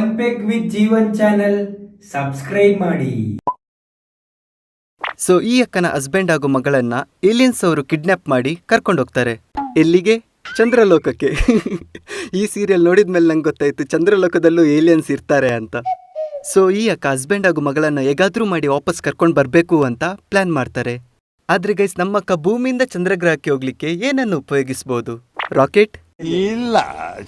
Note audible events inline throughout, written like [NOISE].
One peg with Jeevan channel, subscribe ಮಾಡಿ. So, ಈ ಅಕ್ಕನ ಹಸ್ಬೆಂಡ್ ಹಾಗೂ ಮಗಳನ್ನ ಏಲಿಯನ್ಸ್ ಅವರು ಕಿಡ್ನಾಪ್ ಮಾಡಿ ಕರ್ಕೊಂಡು ಹೋಗ್ತಾರೆ. ಎಲ್ಲಿಗೆ? ಚಂದ್ರಲೋಕಕ್ಕೆ. [LAUGHS] ಈ ಸೀರಿಯಲ್ ನೋಡಿದ್ಮೇಲೆ ನಂಗೆ ಗೊತ್ತಾಯ್ತು, ಚಂದ್ರಲೋಕದಲ್ಲೂ ಏಲಿಯನ್ಸ್ ಇರ್ತಾರೆ ಅಂತ. ಸೊ, ಈ ಅಕ್ಕ ಹಸ್ಬೆಂಡ್ ಹಾಗೂ ಮಗಳನ್ನ ಹೇಗಾದ್ರೂ ಮಾಡಿ ವಾಪಸ್ ಕರ್ಕೊಂಡು ಬರಬೇಕು ಅಂತ ಪ್ಲಾನ್ ಮಾಡ್ತಾರೆ. ಆದ್ರೆ ಗೈಸ್, ನಮ್ಮಕ್ಕ ಭೂಮಿಯಿಂದ ಚಂದ್ರಗ್ರಹಕ್ಕೆ ಹೋಗ್ಲಿಕ್ಕೆ ಏನನ್ನು ಉಪಯೋಗಿಸ್ಬೋದು? ರಾಕೆಟ್? ಇಲ್ಲ.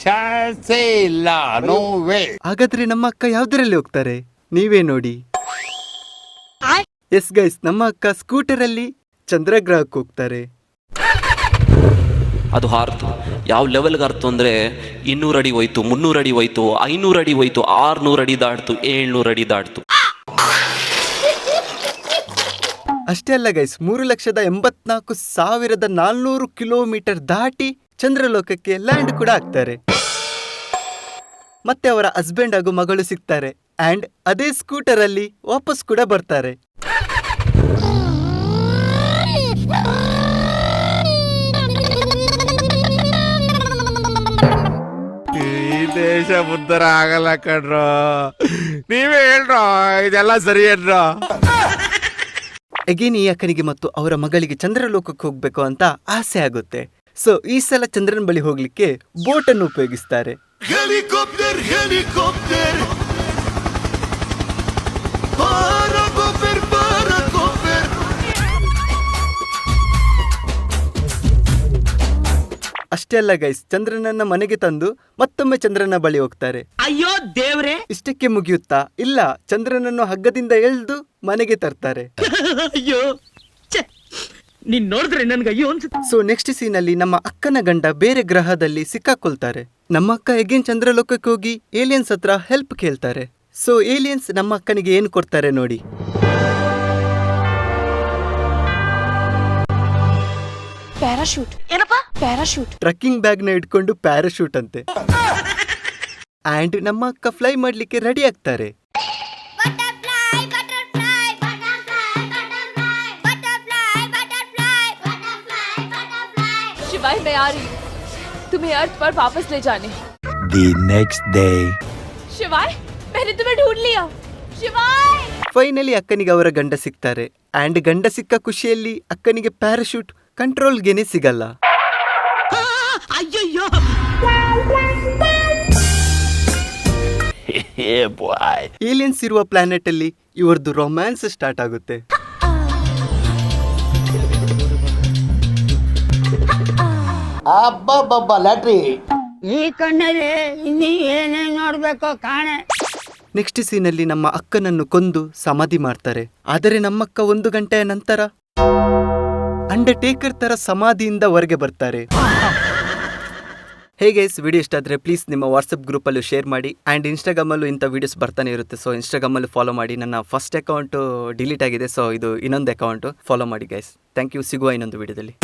ಚಾನ್ಸೇ ಇಲ್ಲ ನೋ ವೇ ಹಾಗಾದ್ರೆ ನಮ್ಮ ಅಕ್ಕ ಯಾವ್ದ್ರಲ್ಲಿ ಹೋಗ್ತಾರೆ? ನೀವೇ ನೋಡಿ. ಎಸ್ ಗೈಸ್ ನಮ್ಮ ಅಕ್ಕ ಸ್ಕೂಟರ್ ಅಲ್ಲಿ ಚಂದ್ರಗ್ರಹಕ್ಕೆ ಹೋಗ್ತಾರೆ. ಅದು ಹಾರ್ತು ಯಾವ ಲೆವೆಲ್ಗೆ ಹಾರ್ತು ಅಂದರೆ ಇನ್ನೂರು ಅಡಿ ಹೋಯ್ತು ಮುನ್ನೂರು ಅಡಿ ಹೋಯ್ತು ಐನೂರು ಅಡಿ ಹೋಯ್ತು ಆರ್ನೂರು ಅಡಿ ದಾಟ್ತು ಏಳ್ನೂರು ಅಡಿ ದಾಟ್ತು. ಅಷ್ಟೇ ಅಲ್ಲ ಗೈಸ್ ಮೂರು ಲಕ್ಷದ ಎಂಬತ್ನಾಲ್ಕು ಸಾವಿರದ ನಾಲ್ನೂರು ಕಿಲೋಮೀಟರ್ ದಾಟಿ ಚಂದ್ರಲೋಕಕ್ಕೆ ಲ್ಯಾಂಡ್ ಕೂಡ ಆಗ್ತಾರೆ ಮತ್ತೆ ಅವರ ಹಸ್ಬೆಂಡ್ ಹಾಗೂ ಮಗಳು ಸಿಗ್ತಾರೆ. ಅಂಡ್ ಅದೇ ಸ್ಕೂಟರ್ ಅಲ್ಲಿ ವಾಪಸ್ ಕೂಡ ಬರ್ತಾರೆ. ಈ ದೇಶ ಉದ್ಧಾರ ಆಗಲ್ಲ ಕಣ್ರೋ. ನೀವೇ ಹೇಳ್ರೋ ಇದೆಲ್ಲ ಸರಿ ಏನ್ರೋ ಅಗೇನ್ ಈ ಅಕ್ಕನಿಗೆ ಮತ್ತು ಅವರ ಮಗಳಿಗೆ ಚಂದ್ರಲೋಕಕ್ಕೆ ಹೋಗ್ಬೇಕು ಅಂತ ಆಸೆ ಆಗುತ್ತೆ. ಸೊ ಈ ಸಲ ಚಂದ್ರನ ಬಳಿ ಹೋಗ್ಲಿಕ್ಕೆ ಬೋಟ್ ಅನ್ನು ಉಪಯೋಗಿಸ್ತಾರೆ. Helicopter helicopter. ಅಷ್ಟೇ ಅಲ್ಲ ಗೈಸ್ ಚಂದ್ರನನ್ನ ಮನೆಗೆ ತಂದು ಮತ್ತೊಮ್ಮೆ ಚಂದ್ರನ ಬಳಿ ಹೋಗ್ತಾರೆ. ಅಯ್ಯೋ ದೇವ್ರೆ! ಇಷ್ಟಕ್ಕೆ ಮುಗಿಯುತ್ತಾ? ಇಲ್ಲ ಚಂದ್ರನನ್ನು ಹಗ್ಗದಿಂದ ಎಳೆದು ಮನೆಗೆ ತರ್ತಾರೆ. [LAUGHS] ಅಯ್ಯೋ ನೀನ್ ನೋಡಿದ್ರೆ ನನ್ಗೆ ಅಯ್ಯೋ ಅನ್ಸುತ್ತೆ. ಸೊ ನೆಕ್ಸ್ಟ್ ಸೀನ್ ಅಲ್ಲಿ ನಮ್ಮ ಅಕ್ಕನ ಗಂಡ ಬೇರೆ ಗ್ರಹದಲ್ಲಿ ಸಿಕ್ಕಾಕೊಳ್ತಾರೆ. ನಮ್ಮ ಅಕ್ಕ ಎಗೇನ್ ಚಂದ್ರಲೋಕಕ್ಕೆ ಹೋಗಿ ಏಲಿಯನ್ಸ್ ಹತ್ರ ಹೆಲ್ಪ್ ಕೇಳ್ತಾರೆ. ಸೊ ಏಲಿಯನ್ಸ್ ನಮ್ಮ ಅಕ್ಕನಿಗೆ ಏನು ಕೊಡ್ತಾರೆ ನೋಡಿ. ಪ್ಯಾರಾಶೂಟ್ ಏನಪ್ಪ? ಪ್ಯಾರಾಶೂಟ್ ಟ್ರಕ್ಕಿಂಗ್ ಬ್ಯಾಗ್ನ ಇಟ್ಕೊಂಡು ಪ್ಯಾರಾಶೂಟ್ ಅಂತೆ. ಅಂಡ್ ನಮ್ಮ ಅಕ್ಕ ಫ್ಲೈ ಮಾಡ್ಲಿಕ್ಕೆ ರೆಡಿ ಆಗ್ತಾರೆ. butterfly. शिवाय मैं आ रही हूँ तुम्हें अर्थ पर वापस ले जाने ದಿ ನೆಕ್ಸ್ಟ್ ಡೇ शिवाय मैंने तुम्हें ढूंढ लिया शिवाय ಫೈನಲಿ ಅಕ್ಕನಿಗೆ ಅವರ ಗಂಡ ಸಿಗ್ತಾರೆ ಅಂಡ್ ಗಂಡ ಸಿಕ್ಕ ಖುಷಿಯಲ್ಲಿ ಅಕ್ಕನಿಗೆ ಪ್ಯಾರಾಶೂಟ್ ಕಂಟ್ರೋಲ್ಗೆನೆ ಸಿಗಲ್ಲ ಅಯ್ಯಯ್ಯೋ [LAUGHS] ಬಾಯ್ ಏಲಿಯನ್ಸ್ ಇರುವ ಪ್ಲಾನೆಟ್ ಅಲ್ಲಿ ಇವರದ್ದು ರೊಮ್ಯಾನ್ಸ್ ಸ್ಟಾರ್ಟ್ ಆಗುತ್ತೆ ಅಬ್ಬಬ್ಬಬ್ಬ ಲ್ಯಾಟ್ರಿ. ಈ ಕಣ್ಣಲ್ಲಿ ಇನ್ನೀ ಏನೇನ್ ನೋಡ್ಬೇಕು ಕಾಣೆ. ನೆಕ್ಸ್ಟ್ ಸೀನಲ್ಲಿ ನಮ್ಮ ಅಕ್ಕನನ್ನು ಕೊಂದು ಸಮಾಧಿ ಮಾಡ್ತಾರೆ. ಆದರೆ ನಮ್ಮಕ್ಕ ಒಂದು ಗಂಟೆಯ ನಂತರ ಅಂಡರ್ಟೇಕರ್ ತರ ಸಮಾಧಿಯಿಂದ ಹೊರಗೆ ಬರ್ತಾರೆ. ಹೇಗೆ ವಿಡಿಯೋ ಇಷ್ಟ ಆದರೆ ಪ್ಲೀಸ್ ನಿಮ್ಮ ವಾಟ್ಸಪ್ ಗ್ರೂಪಲ್ಲೂ ಶೇರ್ ಮಾಡಿ. ಆ್ಯಂಡ್ ಇನ್ಸ್ಟಾಗ್ರಾಮಲ್ಲೂ ಇಂಥ ವೀಡಿಯೋಸ್ ಬರ್ತಾನೆ ಇರುತ್ತೆ. ಸೊ ಇನ್ಸ್ಟಾಗ್ರಾಮಲ್ಲಿ ಫಾಲೋ ಮಾಡಿ. ನನ್ನ ಫಸ್ಟ್ ಅಕೌಂಟು ಡಿಲೀಟ್ ಆಗಿದೆ. ಸೊ ಇದು ಇನ್ನೊಂದು ಅಕೌಂಟು. ಫಾಲೋ ಮಾಡಿ ಗೈಸ್. Thank you. ಸಿಗುವ ಇನ್ನೊಂದು ವಿಡಿಯೋದಲ್ಲಿ.